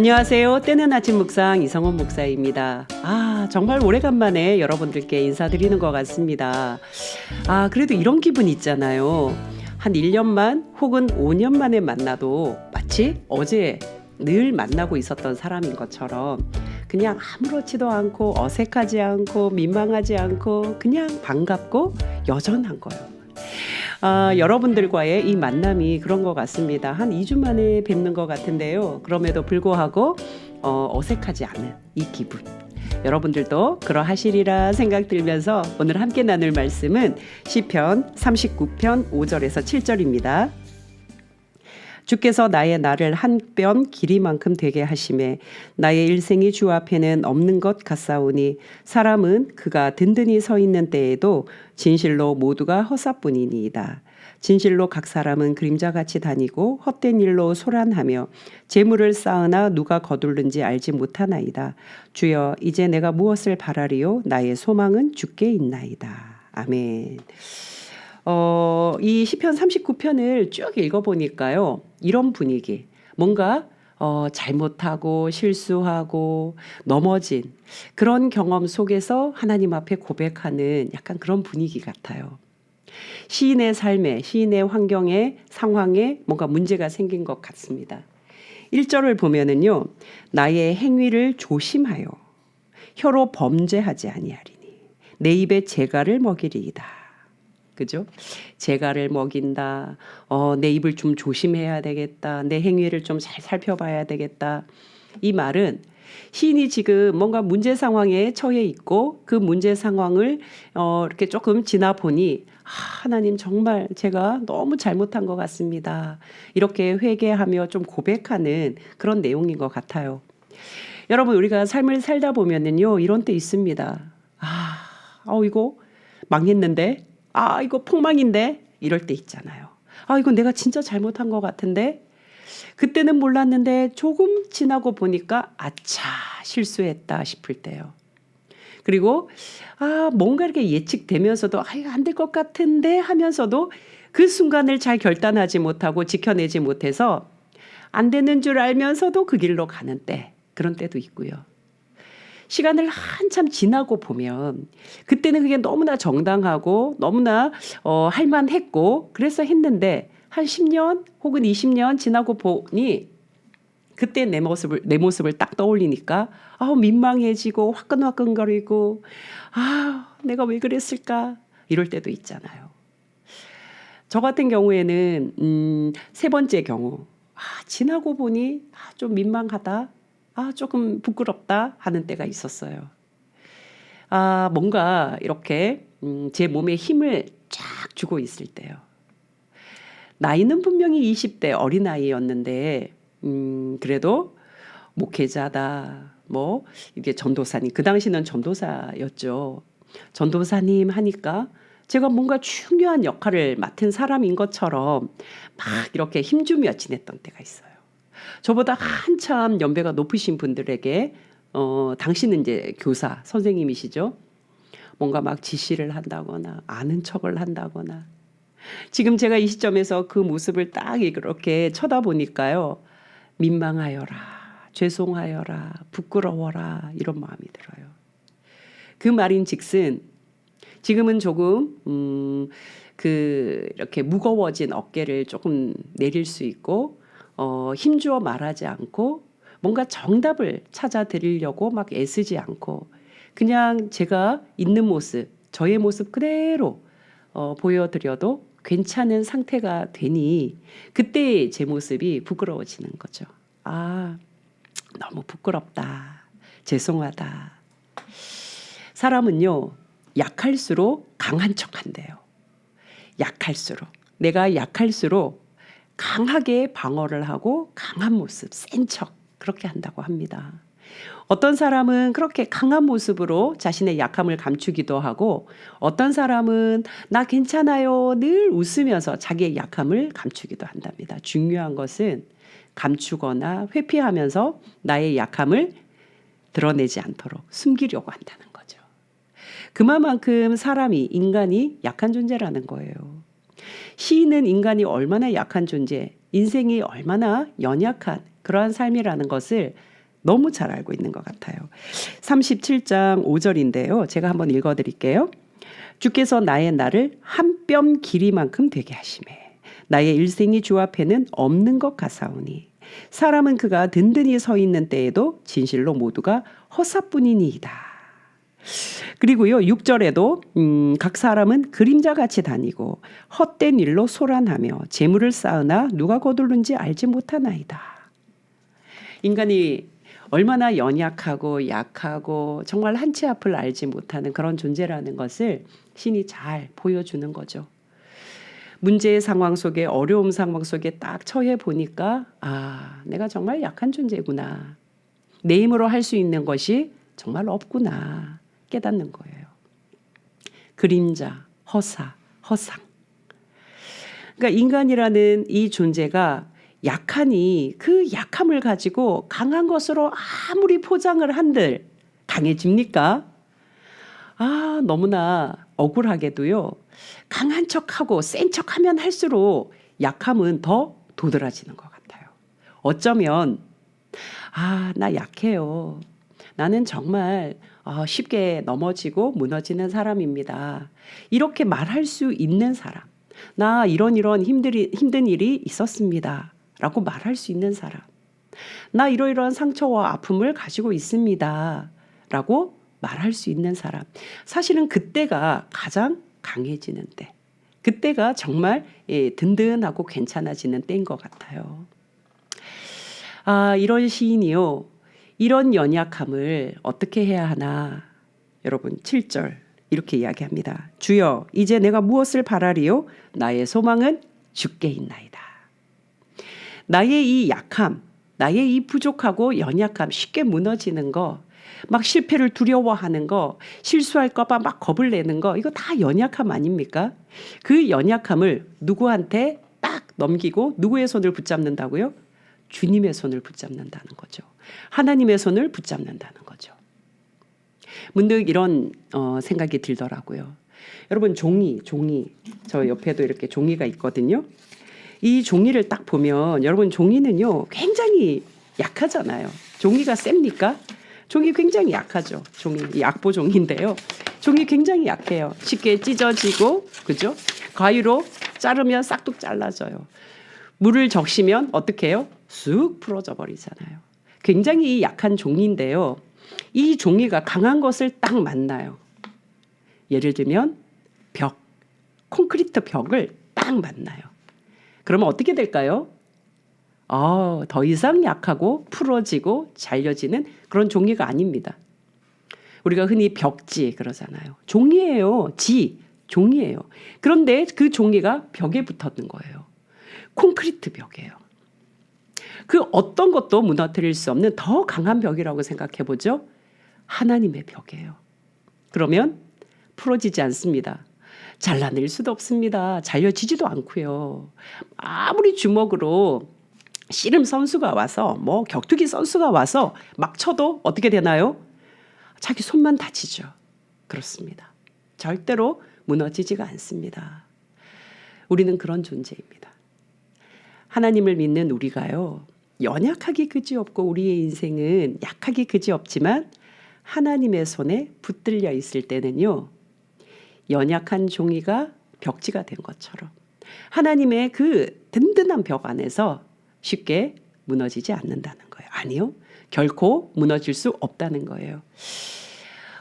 안녕하세요. 때는 아침 묵상 이성원 목사입니다. 아, 정말 오래간만에 여러분들께 인사드리는 것 같습니다. 아, 그래도 이런 기분 있잖아요. 한 1년만 혹은 5년 만에 만나도 마치 어제 늘 만나고 있었던 사람인 것처럼 그냥 아무렇지도 않고 어색하지 않고 민망하지 않고 그냥 반갑고 여전한 거예요. 아, 여러분들과의 이 만남이 그런 것 같습니다. 한 2주 만에 뵙는 것 같은데요. 그럼에도 불구하고 어, 어색하지 않은 이 기분. 여러분들도 그러하시리라 생각 들면서 오늘 함께 나눌 말씀은 시편 39편 5절에서 7절입니다. 주께서 나의 날을 한뼘 길이만큼 되게 하심에 나의 일생이 주 앞에는 없는 것 같사오니 사람은 그가 든든히 서 있는 때에도 진실로 모두가 허사뿐이니이다. 진실로 각 사람은 그림자같이 다니고 헛된 일로 소란하며 재물을 쌓으나 누가 거둘는지 알지 못하나이다. 주여 이제 내가 무엇을 바라리요 나의 소망은 주께 있나이다. 아멘. 어, 이 시편 39편을 쭉 읽어보니까요. 이런 분위기. 뭔가 어, 잘못하고 실수하고 넘어진 그런 경험 속에서 하나님 앞에 고백하는 약간 그런 분위기 같아요. 시인의 삶에, 시인의 환경에, 상황에 뭔가 문제가 생긴 것 같습니다. 1절을 보면은요, 나의 행위를 조심하여 혀로 범죄하지 아니하리니 내 입에 재갈을 먹이리이다. 그죠? 재갈을 먹인다. 어, 내 입을 좀 조심해야 되겠다. 내 행위를 좀 잘 살펴봐야 되겠다. 이 말은 시인이 지금 뭔가 문제 상황에 처해 있고 그 문제 상황을 어, 이렇게 조금 지나 보니 아, 하나님 정말 제가 너무 잘못한 것 같습니다. 이렇게 회개하며 좀 고백하는 그런 내용인 것 같아요. 여러분 우리가 삶을 살다 보면은요 이런 때 있습니다. 아, 어 이거 망했는데, 아 이거 폭망인데 이럴 때 있잖아요. 아 이거 내가 진짜 잘못한 것 같은데 그때는 몰랐는데 조금 지나고 보니까 아차 실수했다 싶을 때요. 그리고 아 뭔가 이렇게 예측되면서도 아 이거 안 될 것 같은데 하면서도 그 순간을 잘 결단하지 못하고 지켜내지 못해서 안 되는 줄 알면서도 그 길로 가는 때 그런 때도 있고요. 시간을 한참 지나고 보면 그때는 그게 너무나 정당하고 너무나 어, 할만했고 그래서 했는데 한 10년 혹은 20년 지나고 보니 그때 내 모습을 내 모습을 딱 떠올리니까 아우 민망해지고 화끈화끈거리고 아 내가 왜 그랬을까? 이럴 때도 있잖아요. 저 같은 경우에는 음, 세 번째 경우. 아, 지나고 보니 아, 좀 민망하다 아 조금 부끄럽다 하는 때가 있었어요. 아 뭔가 이렇게 음, 제 몸에 힘을 쫙 주고 있을 때요. 나이는 분명히 20대 어린아이였는데 음, 그래도 목회자다. 뭐 이게 전도사님 그 당시는 전도사였죠. 전도사님 하니까 제가 뭔가 중요한 역할을 맡은 사람인 것처럼 막 이렇게 힘주며 지냈던 때가 있어요. 저보다 한참 연배가 높으신 분들에게 어 당신은 이제 교사 선생님이시죠. 뭔가 막 지시를 한다거나 아는 척을 한다거나 지금 제가 이 시점에서 그 모습을 딱 이렇게 쳐다보니까요. 민망하여라, 죄송하여라, 부끄러워라, 이런 마음이 들어요. 그 말인 즉슨 지금은 조금, 음, 그, 이렇게 무거워진 어깨를 조금 내릴 수 있고, 어, 힘주어 말하지 않고, 뭔가 정답을 찾아 드리려고 막 애쓰지 않고, 그냥 제가 있는 모습, 저의 모습 그대로 어, 보여드려도 괜찮은 상태가 되니 그때 제 모습이 부끄러워지는 거죠. 아, 너무 부끄럽다. 죄송하다. 사람은요, 약할수록 강한 척 한대요. 약할수록. 내가 약할수록 강하게 방어를 하고 강한 모습, 센 척, 그렇게 한다고 합니다. 어떤 사람은 그렇게 강한 모습으로 자신의 약함을 감추기도 하고 어떤 사람은 나 괜찮아요 늘 웃으면서 자기의 약함을 감추기도 한답니다. 중요한 것은 감추거나 회피하면서 나의 약함을 드러내지 않도록 숨기려고 한다는 거죠. 그만큼 사람이 인간이 약한 존재라는 거예요. 시인은 인간이 얼마나 약한 존재 인생이 얼마나 연약한 그러한 삶이라는 것을 너무 잘 알고 있는 것 같아요. 37장 5절인데요. 제가 한번 읽어 드릴게요. 주께서 나의 날을 한뼘 길이만큼 되게 하심에 나의 일생이 주 앞에는 없는 것 같사오니 사람은 그가 든든히 서 있는 때에도 진실로 모두가 허사뿐이니이다. 그리고요 6절에도 음, 각 사람은 그림자 같이 다니고 헛된 일로 소란하며 재물을 쌓으나 누가 거둘는지 알지 못하나이다. 인간이 얼마나 연약하고 약하고 정말 한치 앞을 알지 못하는 그런 존재라는 것을 신이 잘 보여주는 거죠. 문제의 상황 속에 어려움 상황 속에 딱 처해 보니까 아, 내가 정말 약한 존재구나. 내 힘으로 할 수 있는 것이 정말 없구나. 깨닫는 거예요. 그림자, 허사, 허상. 그러니까 인간이라는 이 존재가 약하니 그 약함을 가지고 강한 것으로 아무리 포장을 한들 강해집니까? 아, 너무나 억울하게도요. 강한 척하고 센 척하면 할수록 약함은 더 도드라지는 것 같아요. 어쩌면 아, 나 약해요. 나는 정말 어, 쉽게 넘어지고 무너지는 사람입니다. 이렇게 말할 수 있는 사람. 나 이런 이런 힘들이, 힘든 일이 있었습니다. 라고 말할 수 있는 사람. 나 이러이러한 상처와 아픔을 가지고 있습니다. 라고 말할 수 있는 사람. 사실은 그때가 가장 강해지는 때. 그때가 정말 예, 든든하고 괜찮아지는 때인 것 같아요. 아, 이런 시인이요. 이런 연약함을 어떻게 해야 하나. 여러분, 7절 이렇게 이야기합니다. 주여, 이제 내가 무엇을 바라리요? 나의 소망은 주께 있나이다. 나의 이 약함, 나의 이 부족하고 연약함, 쉽게 무너지는 거, 막 실패를 두려워하는 거, 실수할까봐 막 겁을 내는 거, 이거 다 연약함 아닙니까? 그 연약함을 누구한테 딱 넘기고 누구의 손을 붙잡는다고요? 주님의 손을 붙잡는다는 거죠. 하나님의 손을 붙잡는다는 거죠. 문득 이런 어, 생각이 들더라고요. 여러분 종이, 종이, 저 옆에도 이렇게 종이가 있거든요. 이 종이를 딱 보면 여러분 종이는요 굉장히 약하잖아요. 종이가 셉니까? 종이 굉장히 약하죠. 종이 약보 종인데요. 종이 굉장히 약해요. 쉽게 찢어지고 그죠? 가위로 자르면 싹둑 잘라져요. 물을 적시면 어떻게 해요? 쑥 풀어져 버리잖아요. 굉장히 약한 종인데요. 이 종이가 강한 것을 딱 만나요. 예를 들면 벽, 콘크리트 벽을 딱 만나요. 그러면 어떻게 될까요? 어, 더 이상 약하고 풀어지고 잘려지는 그런 종이가 아닙니다. 우리가 흔히 벽지 그러잖아요. 종이에요. 지, 종이에요. 그런데 그 종이가 벽에 붙었는 거예요. 콘크리트 벽이에요. 그 어떤 것도 무너뜨릴 수 없는 더 강한 벽이라고 생각해 보죠. 하나님의 벽이에요. 그러면 풀어지지 않습니다. 잘라낼 수도 없습니다. 잘려지지도 않고요. 아무리 주먹으로 씨름 선수가 와서 뭐 격투기 선수가 와서 막 쳐도 어떻게 되나요? 자기 손만 다치죠. 그렇습니다. 절대로 무너지지가 않습니다. 우리는 그런 존재입니다. 하나님을 믿는 우리가요. 연약하기 그지없고 우리의 인생은 약하기 그지없지만 하나님의 손에 붙들려 있을 때는요. 연약한 종이가 벽지가 된 것처럼 하나님의 그 든든한 벽 안에서 쉽게 무너지지 않는다는 거예요. 아니요. 결코 무너질 수 없다는 거예요.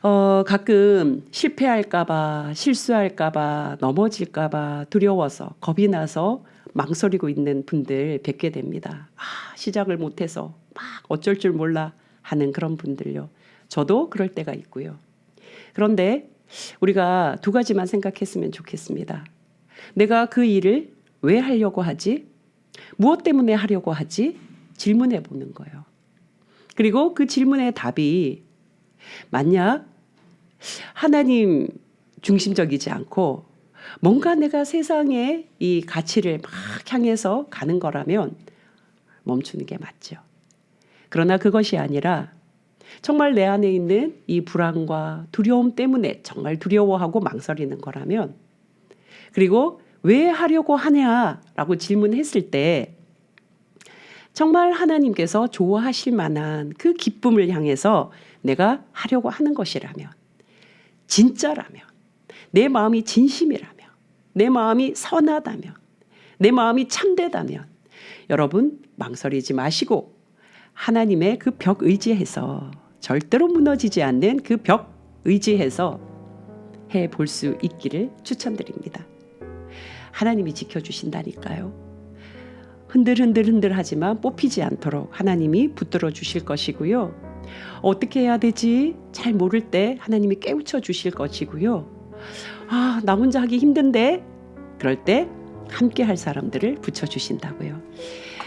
어, 가끔 실패할까봐, 실수할까봐, 넘어질까봐 두려워서, 겁이 나서 망설이고 있는 분들 뵙게 됩니다. 아, 시작을 못해서 막 어쩔 줄 몰라 하는 그런 분들요. 저도 그럴 때가 있고요. 그런데 우리가 두 가지만 생각했으면 좋겠습니다. 내가 그 일을 왜 하려고 하지? 무엇 때문에 하려고 하지? 질문해 보는 거예요. 그리고 그 질문의 답이 만약 하나님 중심적이지 않고 뭔가 내가 세상에 이 가치를 막 향해서 가는 거라면 멈추는 게 맞죠. 그러나 그것이 아니라 정말 내 안에 있는 이 불안과 두려움 때문에 정말 두려워하고 망설이는 거라면 그리고 왜 하려고 하냐라고 질문했을 때 정말 하나님께서 좋아하실 만한 그 기쁨을 향해서 내가 하려고 하는 것이라면, 진짜라면, 내 마음이 진심이라면, 내 마음이 선하다면, 내 마음이 참되다면, 여러분 망설이지 마시고 하나님의 그 벽 의지해서 절대로 무너지지 않는 그 벽 의지해서 해 볼 수 있기를 추천드립니다. 하나님이 지켜주신다니까요. 흔들흔들흔들 하지만 뽑히지 않도록 하나님이 붙들어 주실 것이고요. 어떻게 해야 되지? 잘 모를 때 하나님이 깨우쳐 주실 것이고요. 아, 나 혼자 하기 힘든데? 그럴 때 함께 할 사람들을 붙여 주신다고요.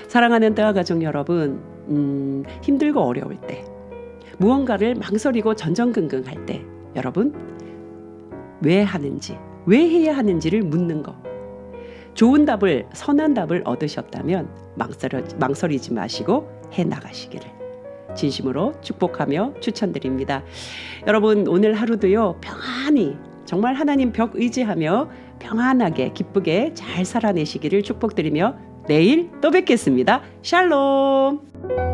사랑하는 따가 가족 여러분, 음, 힘들고 어려울 때, 무언가를 망설이고 전전긍긍 할 때, 여러분, 왜 하는지, 왜 해야 하는지를 묻는 거. 좋은 답을, 선한 답을 얻으셨다면 망설여, 망설이지 마시고 해 나가시기를. 진심으로 축복하며 추천드립니다. 여러분, 오늘 하루도요, 평안히, 정말 하나님 벽 의지하며 평안하게, 기쁘게 잘 살아내시기를 축복드리며 내일 또 뵙겠습니다. 샬롬!